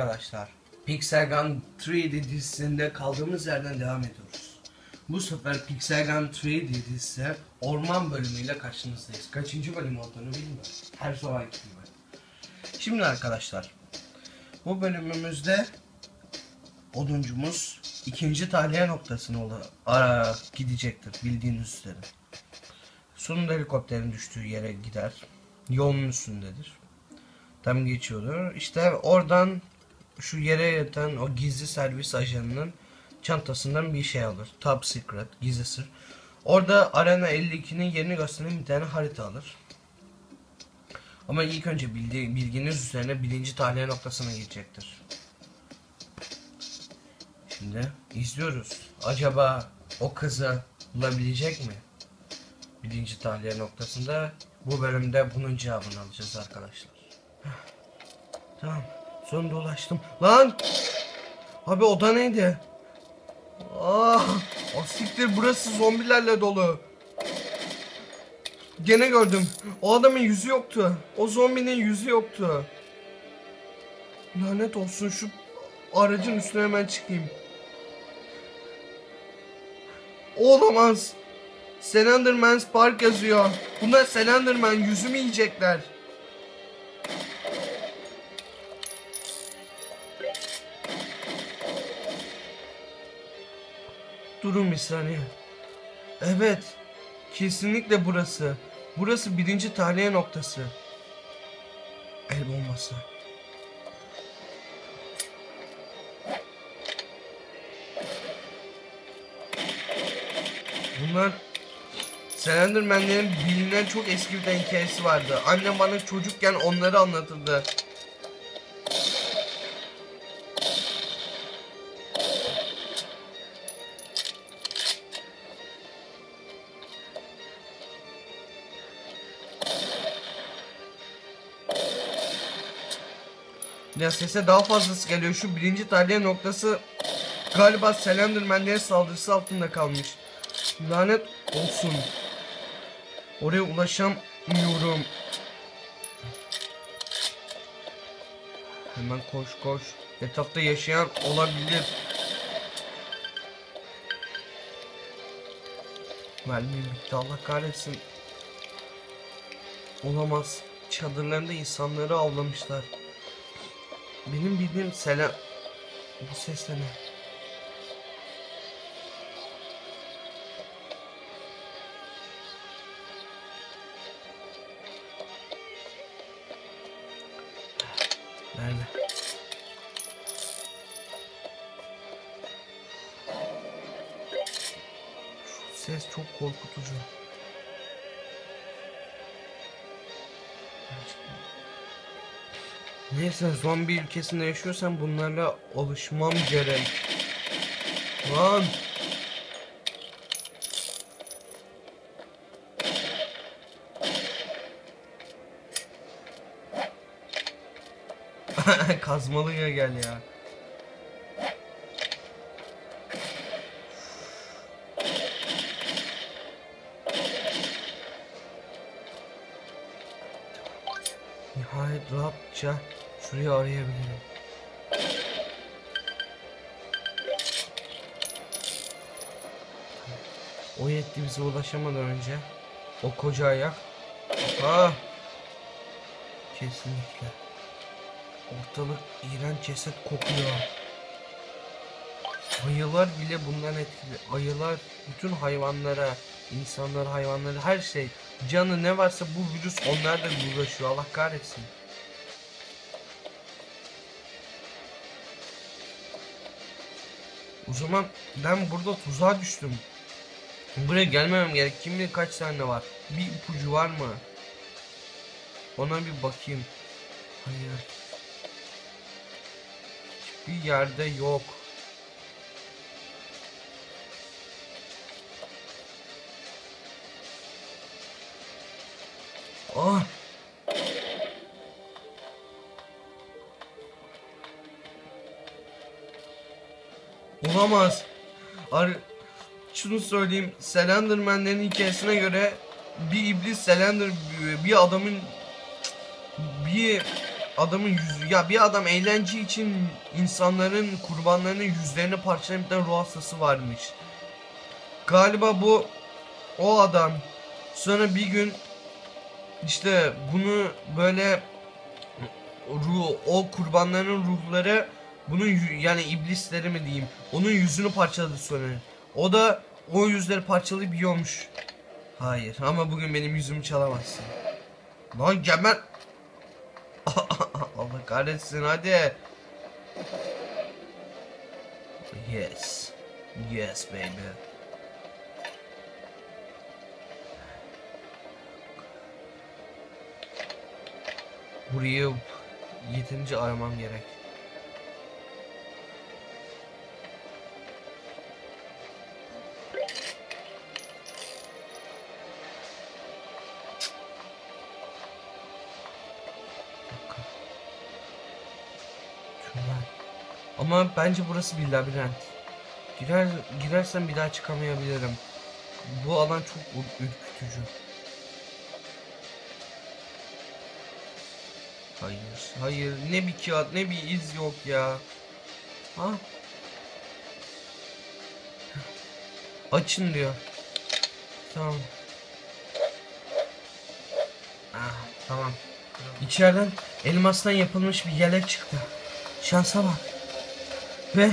arkadaşlar. Pixel Gun 3D dizisinde kaldığımız yerden devam ediyoruz. Bu sefer Pixel Gun 3D dizisi orman bölümüyle karşınızdayız. Kaçıncı bölüm olduğunu bilmiyorum. Her zamanki gibi. Şimdi arkadaşlar. Bu bölümümüzde oduncumuz ikinci tahliye noktasına ara, gidecektir bildiğiniz üzere. Sonunda helikopterin düştüğü yere gider. Yolun üstündedir. Tam geçiyordur. İşte oradan şu yere yatan o gizli servis ajanının çantasından bir şey alır. Top secret, gizli sır. Orada Arena 52'nin yerini gösteren bir tane harita alır. Ama ilk önce bildiği, bilginiz üzerine birinci tahliye noktasına gidecektir. Şimdi izliyoruz. Acaba o kızı bulabilecek mi? Birinci tahliye noktasında bu bölümde bunun cevabını alacağız arkadaşlar. Tamam. Sonunda ulaştım. Lan! Abi oda neydi? Ah! O siktir burası zombilerle dolu. Gene gördüm. O adamın yüzü yoktu. O zombinin yüzü yoktu. Lanet olsun şu aracın üstüne hemen çıkayım. Olamaz. Slenderman's Park yazıyor. Bunlar Slenderman yüzümü yiyecekler. Durun bir saniye. Evet. Kesinlikle burası. Burası birinci tahliye noktası. El bombası. Bunlar Slenderman'lerin bilinen çok eski bir hikayesi vardı. Annem bana çocukken onları anlatırdı. Ya sese daha fazlası geliyor. Şu birinci tahliye noktası galiba Slenderman'lerin saldırısı altında kalmış. Lanet olsun. Oraya ulaşamıyorum. Hemen koş koş. Etrafta yaşayan olabilir. Mermim bitti Allah kahretsin. Olamaz. Çadırlarında insanları avlamışlar. Benim bildiğim selam... Bu ses ne? Nerede? Şu ses çok korkutucu. Neyse zombi ülkesinde yaşıyorsan bunlarla alışmam gerek. Lan! Kazmalıya gel ya. Nihayet rahatça şurayı arayabilirim. O yetti bize ulaşamadan önce. O koca ayak. Ah! Kesinlikle. Ortalık iğrenç ceset kokuyor. Ayılar bile bundan etkili. Ayılar bütün hayvanlara, insanlar, hayvanları, her şey. Canı ne varsa bu virüs onlarla uğraşıyor. Allah kahretsin. O zaman ben burada tuzağa düştüm. Buraya gelmemem gerek. Kim bilir kaç tane var. Bir ipucu var mı? Ona bir bakayım. Hayır. Hiçbir yerde yok. Ah! Olamaz. Ar şunu söyleyeyim. Slenderman'lerin hikayesine göre bir iblis Slender bir adamın bir adamın yüzü ya bir adam eğlence için insanların kurbanlarının yüzlerini parçalayan bir tane ruh hastası varmış. Galiba bu o adam sonra bir gün işte bunu böyle ruh o kurbanların ruhları bunun yani iblisleri mi diyeyim onun yüzünü parçaladı sonra. O da o yüzleri parçalayıp yiyormuş. Hayır ama bugün benim yüzümü çalamazsın. Lan geber. Allah kahretsin hadi. Yes. Yes baby. Burayı yeterince aramam gerek. Şunlar. Ama bence burası bir labirent. Girer girersem bir daha çıkamayabilirim. Bu alan çok ür- ürkütücü. Hayır, hayır. Ne bir kağıt, ne bir iz yok ya. Ha? Açın diyor. Tamam. Ah, tamam. İçeriden elmastan yapılmış bir yelek çıktı. Şansa bak. Ve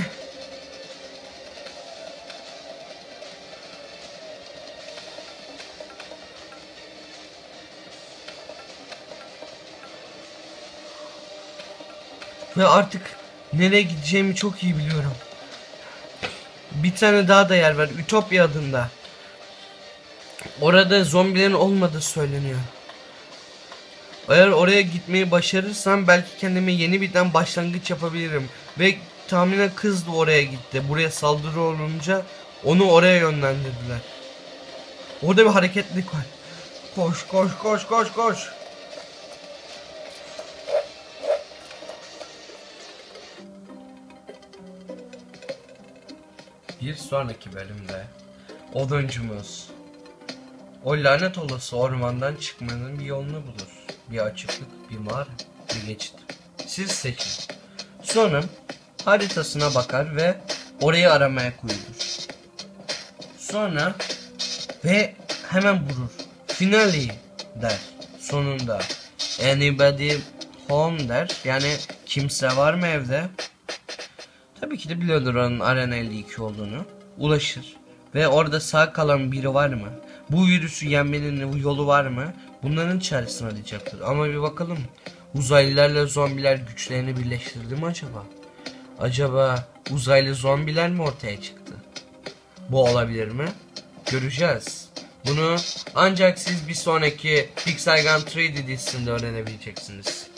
Ve artık nereye gideceğimi çok iyi biliyorum. Bir tane daha da yer var. Ütopya adında. Orada zombilerin olmadığı söyleniyor. Eğer oraya gitmeyi başarırsam belki kendime yeni birden başlangıç yapabilirim. Ve tahminen kız da oraya gitti. Buraya saldırı olunca onu oraya yönlendirdiler. Orada bir hareketlilik var. Koş koş koş koş koş. Bir sonraki bölümde oduncumuz o lanet olası ormandan çıkmanın bir yolunu bulur. Bir açıklık, bir mağara, bir geçit. Siz seçin. Sonra haritasına bakar ve orayı aramaya koyulur. Sonra ve hemen vurur. Finally der sonunda. Anybody home der. Yani kimse var mı evde? Tabii ki de biliyordur onun Arena 52 olduğunu. Ulaşır. Ve orada sağ kalan biri var mı? Bu virüsü yenmenin yolu var mı? Bunların çaresini arayacaktır. Ama bir bakalım. Uzaylılarla zombiler güçlerini birleştirdi mi acaba? Acaba uzaylı zombiler mi ortaya çıktı? Bu olabilir mi? Göreceğiz. Bunu ancak siz bir sonraki Pixel Gun 3D dizisinde öğrenebileceksiniz.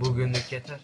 Bugünlük yeter.